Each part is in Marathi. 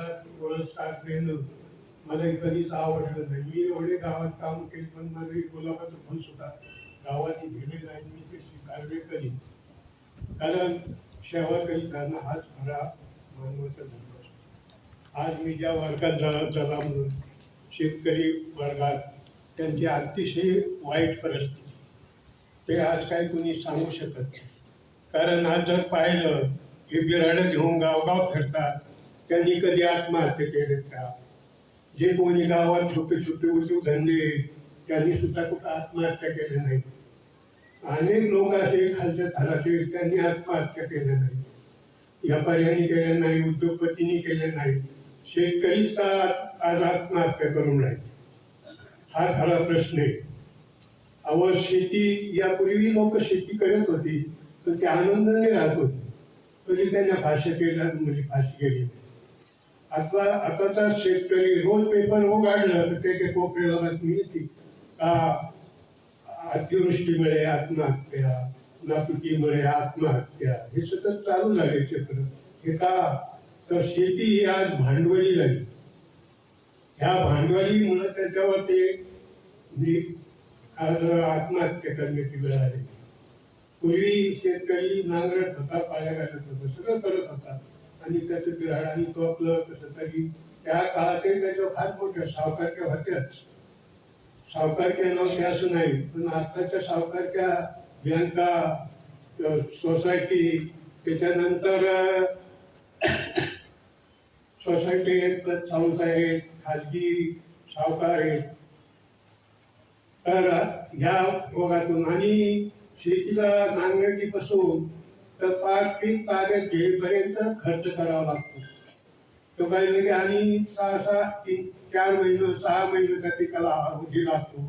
मला पुरस्कार देणं मला कधीच आवडलं नाही. मी एवढे गावात काम केले पण माझं एक गुलाबाचं फुल सुद्धा गावाने दिले नाही मी ते स्वीकारले करीन कारण सेवा करीताना हाच खरा मानवाचा धर्म असतो. आज मी ज्या वर्गात झाला झाला म्हणून शेतकरी वर्गात त्यांची अतिशय वाईट परिस्थिती. ते आज काय कुणी सांगू शकत नाही. कारण आज जर पाहिलं हे बिराडं घेऊन गावगाव फिरतात. त्यांनी कधी आत्महत्या केले का? जे कोणी गावात छोटे छोटे उद्योगधंदे त्यांनी सुद्धा कुठं आत्महत्या केल्या नाही. अनेक लोक असे खालच्या थराचे त्यांनी आत्महत्या केल्या नाही. व्यापाऱ्यांनी केल्या नाही उद्योगपतींनी केल्या नाही. शेतकरीच का आज आत्महत्या करून राहिले. हा खरा प्रश्न आहे. अव शेती यापूर्वी लोक शेती करत होती पण ते आनंदाने राहत होते. तरी त्यांना भाष्य केलं म्हणजे फाशी केली. आता आता तर शेतकरी रोज पेपर उघडलं तर त्याच्या कोपऱ्याला बातमी येते. का अतिवृष्टीमुळे आत्महत्या नापिकीमुळे आत्महत्या हे सतत चालू झाले चक्र हे का? तर शेती ही आज भांडवली झाली. ह्या भांडवलीमुळे त्याच्यावर ते आज आत्महत्या करण्याची वेळ आली पूर्वी शेतकरी नांगरट होता पाळ्या घालत होता सगळं करत होता. आणि त्याचं ग्रहणाने तो आपलं कसं तरी त्या काळातही त्याच्या फार मोठ्या सावकारच्या होत्याच सावकारच्या नव्हत्या असं नाही पण आत्ताच्या सावकारच्या बँका सोसायटी त्याच्यानंतर सोसायटी आहेत संस्था आहेत खाजगी सावकार आहेत. तर ह्या भोगातून आणि शेतीला नांगरणीपासून तर पाच पीक बागेत घेईपर्यंत खर्च करावा लागतो. तो काही लगे आणि सहा सहा तीन चार महिने सहा महिने त्या पिकाला अवधी लागतो.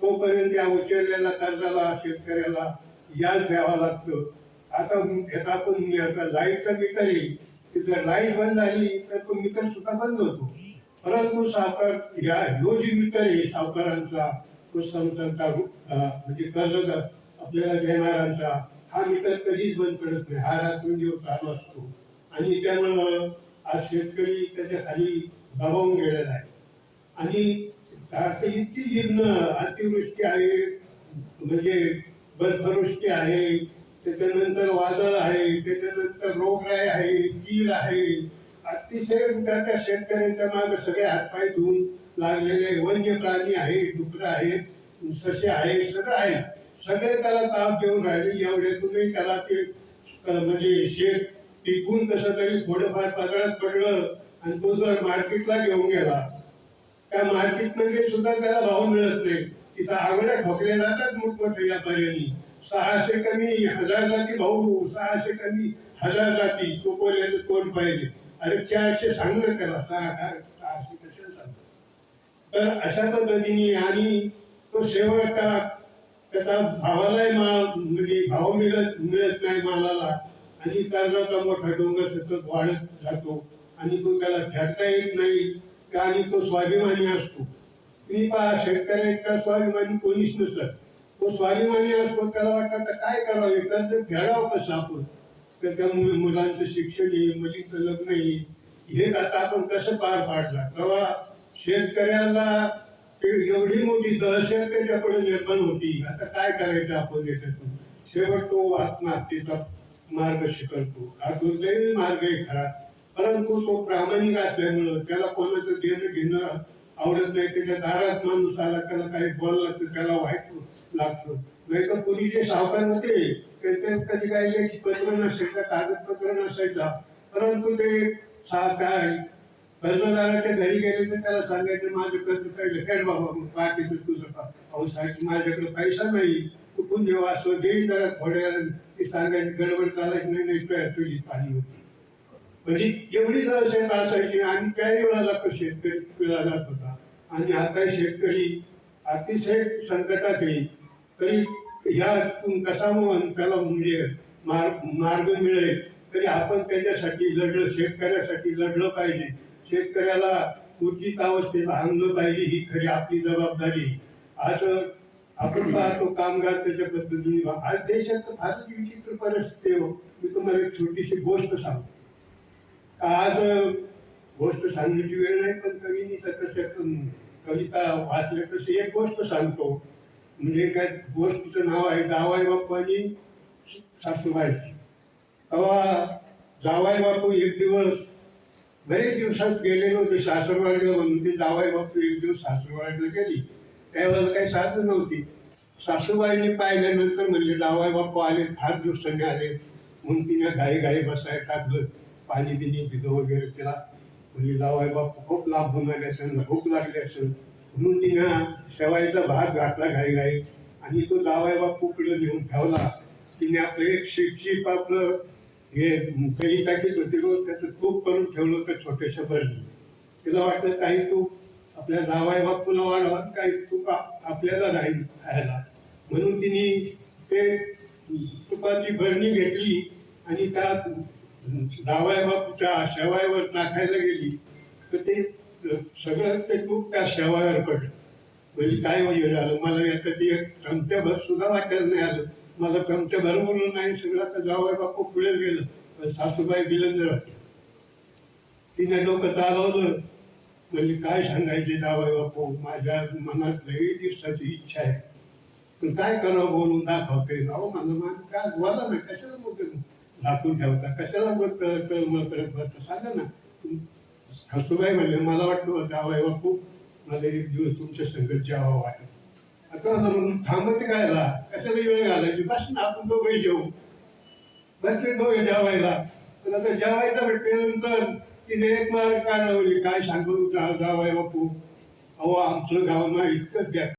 तोपर्यंत या उचललेल्या कर्जाला शेतकऱ्याला याच द्यावा लागतं. आता घेता पण आता लाइट लाईटचं मीटर आहे तिथं लाइट बंद झाली तर तो मीटर सुद्धा बंद होतो. परंतु सावकार ह्या ह्यो जी मीटर आहे सावकारांचा तो संतांचा म्हणजे कर्ज आपल्याला देणाऱ्यांचा हा मीटर कधीच बंद पडत नाही. हा रात्रंदिवस चालू असतो आणि त्यामुळं आज शेतकरी त्याच्याखाली दबावून गेलेला आहे. आणि इतकी जीर्ण अतिवृष्टी आहे म्हणजे बर्फवृष्टी आहे त्याच्यानंतर वादळ आहे त्याच्यानंतर रोगराई आहे कीड आहे. अतिशय त्या त्या शेतकऱ्यांच्या मागे सगळे हातपाय धुवून लागलेले वन्य प्राणी आहेत डुकरं आहेत ससे आहेत सगळं आहे. सगळे त्याला ताप घेऊन राहिले. एवढ्यातूनही त्याला ते म्हणजे शेत टिकून कसं तरी थोडंफार पातळ्यात पडलं आणि तो जर मार्केटला घेऊन गेला. त्या मार्केटमध्ये सुद्धा त्याला भाव मिळत नाही. तिथं आगळ्या ठोकल्या जातात मोठमोठ्या व्यापाऱ्यांनी. सहाशे कमी हजार जाती भाऊ सहाशे कमी हजार जाती. तो बोलल्याचं कोण पाहिजे? अरे चारशे सांगलं त्याला. सहा काय सहाशे कशाला सांग तर अशा पद्धतीने आणि तो शेवटचा त्याचा भावालाही माल म्हणजे भाव मिळत मिळत नाही मालाला. आणि कर्जाचा मोठा डोंगर सतत वाढत जातो. आणि तो त्याला फेडता येत नाही. का? आणि तो स्वाभिमानी असतो. मी पहा शेतकऱ्याचा स्वाभिमानी? कोणीच नसत. तो स्वाभिमानी असतो त्याला वाटतं तर काय करावे? कर्ज फेडावं कसं आपण? तर त्या मुलांचं शिक्षण आहे मुलीचं लग्न आहे. हे आता आपण कसं पार पाडला? तेव्हा शेतकऱ्याला एवढी मोठी दहशत त्याच्याकडे निर्माण होती. आता काय करायचं आपण त्याच्यातून? शेवट तो आत्महत्येचा मार्ग शिकवतो. हा दुर्दैवी मार्ग आहे खरा. परंतु तो प्रामाणिक असल्यामुळं त्याला कोणाचं देणं घेणं आवडत नाही. त्याच्या दारात माणूस आला त्याला काही बोलला तर त्याला वाईट लागतं. नाही तर पूर्वी जे सावकार होते त्यांच्यात कधी काही पत्र नसायचं कागदपत्र नसायचा. परंतु ते सा काय कर्जदाराच्या घरी गेले तर त्याला सांगायचं माझं कर्ज काय बाबा मग पाहते तुझं का अहो साहेब माझ्याकडे पैसा नाही. कुठून जेव्हा असं दे जरा थोड्या सांगायची गडबड चालायची नाही नाही तुझ्या तुझी पाणी होती. म्हणजे एवढी दहशत असायची आणि त्याही वेळाला तो शेतकरी पिळला जात होता. आणि आता शेतकरी अतिशय संकटात येईल तरी ह्या कसा म्हणून त्याला म्हणजे मार्ग मार्ग मिळेल. तरी आपण त्याच्यासाठी लढलं शेतकऱ्यासाठी लढलं पाहिजे. शेतकऱ्याला उचित अवस्थेला आणलं पाहिजे ही खरी आपली जबाबदारी. आज आपण पाहतो कामगार त्याच्या पद्धतीने आज देशात फारच विचित्र परिस्थिती हो. मी तुम्हाला एक छोटीशी गोष्ट सांगतो. आज गोष्ट सांगण्याची वेळ नाही पण कवीनी तर तसं कविता वाचल्या तशी एक गोष्ट सांगतो. म्हणजे काय गोष्टीचं नाव आहे जावाई बापू आणि सासूबाई. तेव्हा जावाई बापू एक दिवस बरेच दिवसात गेले होते सासरवाडीला म्हणून. ते जावाई बघतो एक दिवस सासरवाडीला गेली. त्यावेळेला काही साधन नव्हती. सासूबाईने पाहिल्यानंतर म्हणले जावाई बाप्पा आले फार दिवसांनी आले. म्हणून तिने घाई घाई बसायला टाकलं. पाणी बिनी दिलं वगैरे तिला. म्हणजे जावाई बाप्पा खूप लाभ आले असेल भूक लागली असेल. म्हणून तिनं शेवायचा भात घातला घाई घाई. आणि तो जावाई बापू पुढे नेऊन ठेवला. तिने आपलं एक शिपशिप आपलं हे दही टाकीत होती रोज त्याचं तूप करून ठेवलं होतं छोट्याशा बरणी तिला वाटलं काही तूप आपल्या जावाय बापूला वाढवा काही तूप आपल्याला राहील खायला म्हणून तिने ते तुपाची भरणी घेतली आणि त्या जावाई बापूच्या शेवायवर टाकायला गेली. तर ते सगळं ते तूप त्या शेवायवर पडलं. म्हणजे काय म्हणजे झालं? मला याच्यात एक चमच्याभर सुद्धा वाटायला नाही आलं. माझं चमच्याभर बोलून नाही सगळं आता जावं बापू पुढे गेलं. पण सासूबाई बिलंदर तिने डोकं चालवलं. म्हणजे काय सांगायचे जावं बापू? माझ्या मनात लई दिवसाची इच्छा आहे. पण काय करावं बोलून दाखवते? अहो माझं मान काय बोला ना कशाला बोलतो? झाकून ठेवता कशाला मग सांगा ना. सासूबाई म्हणले मला वाटतं जावं बापू मला एक दिवस तुमच्या संगत जेव्हा वाटत आता थांबत कायला कशाला वेळ घालायची बस ना आपण दोघे जेऊ. बसले दोघे जेवायला. पण आता जेवायचं म्हटल्यानंतर तिने एक मार्ग काढला म्हणजे काय सांगू? जावाय बापू. अहो आमचं गाव ना इतकं द्या